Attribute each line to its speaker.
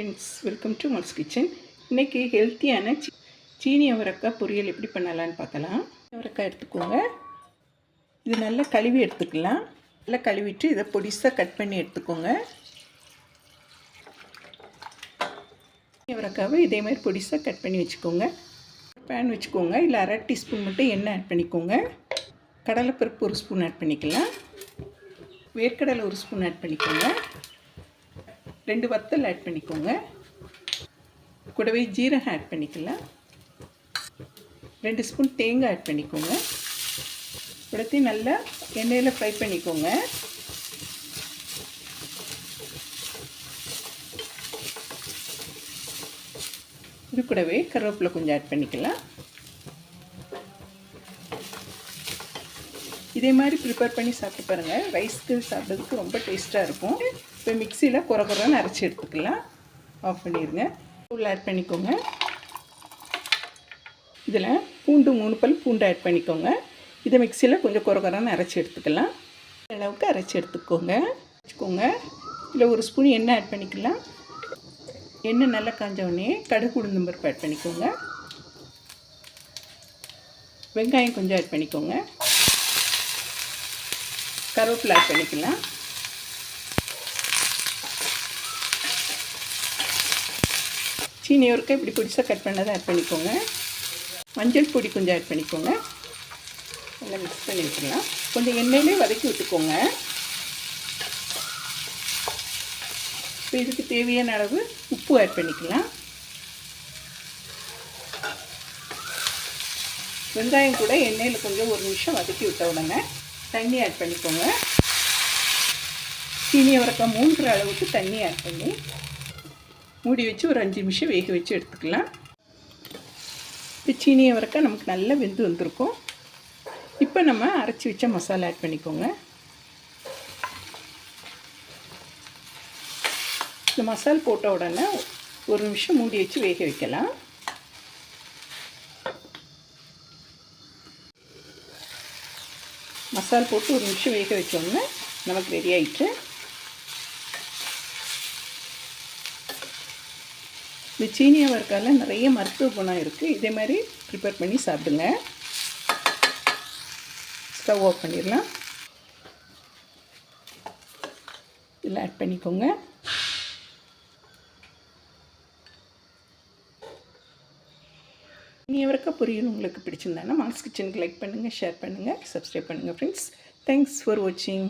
Speaker 1: Friends welcome to Mals kitchen இன்றைக்கி ஹெல்த்தியான சீ சீனி அவரக்காய் பொரியல் எப்படி பண்ணலான்னு பார்க்கலாம். அவரக்காய் எடுத்துக்கோங்க. இது நல்லா கழுவி எடுத்துக்கலாம். நல்லா கழுவிட்டு இதை பொடிசாக கட் பண்ணி எடுத்துக்கோங்க. சீனி அவரக்காவை இதே மாதிரி பொடிசாக கட் பண்ணி வச்சுக்கோங்க. பேன் வச்சுக்கோங்க. இல்லை அரை டீஸ்பூன் மட்டும் எண்ணெய் ஆட் பண்ணிக்கோங்க. கடலைப்பருப்பு ஒரு ஸ்பூன் ஆட் பண்ணிக்கலாம். வேர்க்கடலை ஒரு ஸ்பூன் ஆட் பண்ணிக்கோங்க. ரெண்டு வத்தல் ஆட் பண்ணிக்கோங்க. கூடவே ஜீரகம் ஆட் பண்ணிக்கலாம். ரெண்டு ஸ்பூன் தேங்காய் ஆட் பண்ணிக்கோங்க. எல்லாத்தையும் நல்லா எண்ணெயில் ஃப்ரை பண்ணிக்கோங்க. இது கூடவே கருவேப்பிலை கொஞ்சம் ஆட் பண்ணிக்கலாம். இதே மாதிரி ப்ரிப்பேர் பண்ணி சாப்பிட்டு பாருங்கள் ரைஸ்க்கு சாப்பிட்றதுக்கு ரொம்ப டேஸ்ட்டாக இருக்கும். இப்போ மிக்சியில் குறை குறைன்னு அரைச்சி எடுத்துக்கலாம். ஆஃப் பண்ணிடுங்க. உள்ள ஆட் பண்ணிக்கோங்க. இதில் பூண்டு மூணு பல் பூண்டு ஆட் பண்ணிக்கோங்க. இதை மிக்சியில் கொஞ்சம் குறை குறைன்னு அரைச்சி எடுத்துக்கலாம். அளவுக்கு அரைச்சி எடுத்துக்கோங்க. வச்சுக்கோங்க. இதில் ஒரு ஸ்பூன் எண்ணெய் ஆட் பண்ணிக்கலாம். எண்ணெய் நல்லா காஞ்சவொடனே கடுகு உளுந்தம் பருப்பு ஆட் பண்ணிக்கோங்க. வெங்காயம் கொஞ்சம் ஆட் பண்ணிக்கோங்க. கருவேப்பிலை ஆட் பண்ணிக்கலாம். சீனி ஒருக்கா இப்படி பிடிச்சா கட் பண்ணதை ஆட் பண்ணிக்கோங்க. மஞ்சள் பொடி கொஞ்சம் ஆட் பண்ணிக்கோங்க. நல்லா மிக்ஸ் பண்ணி விட்டுக்கலாம் கொஞ்சம் எண்ணெயிலே வதக்கி விட்டுக்கோங்க. இப்போ இதுக்கு தேவையான அளவு உப்பு ஆட் பண்ணிக்கலாம். வெங்காயம் கூட எண்ணெயில் கொஞ்சம் ஒரு நிமிஷம் வதக்கி விட்ட உடனே தண்ணி ஆட் பண்ணிக்கோங்க. சீனி அவரக்காய் மூன்று அளவுக்கு தண்ணி ஆட் பண்ணி மூடி வச்சு ஒரு அஞ்சு நிமிஷம் வேக வச்சு எடுத்துக்கலாம். இப்போ சீனி அவரக்காய் நமக்கு நல்லா வெந்து வந்திருக்கும். இப்போ நம்ம அரைச்சி வச்ச மசாலா ஆட் பண்ணிக்கோங்க. இந்த மசால் போட்ட உடனே ஒரு நிமிஷம் மூடி வச்சு வேக வைக்கலாம். மசால் போட்டு ஒரு நிமிஷம் வேக வச்சோம்னா நமக்கு ரெடி ஆயிட்டு. இந்த சீனியாக இருக்கால நிறைய மருத்துவ குணம் இருக்குது இதே மாதிரி ப்ரிப்பேர் பண்ணி சாப்பிடுங்க. ஸ்டவ் ஆஃப் பண்ணிடலாம். இதில் ஆட் பண்ணிக்கோங்க. இனி வரைக்கும் புரியணும் உங்களுக்கு பிடிச்சிருந்தாங்கன்னா மாஸ் கிச்சனுக்கு லைக் பண்ணுங்கள் ஷேர் பண்ணுங்கள் சப்ஸ்கிரைப் பண்ணுங்கள் ஃப்ரெண்ட்ஸ் தேங்க்ஸ் ஃபார் வாட்சிங்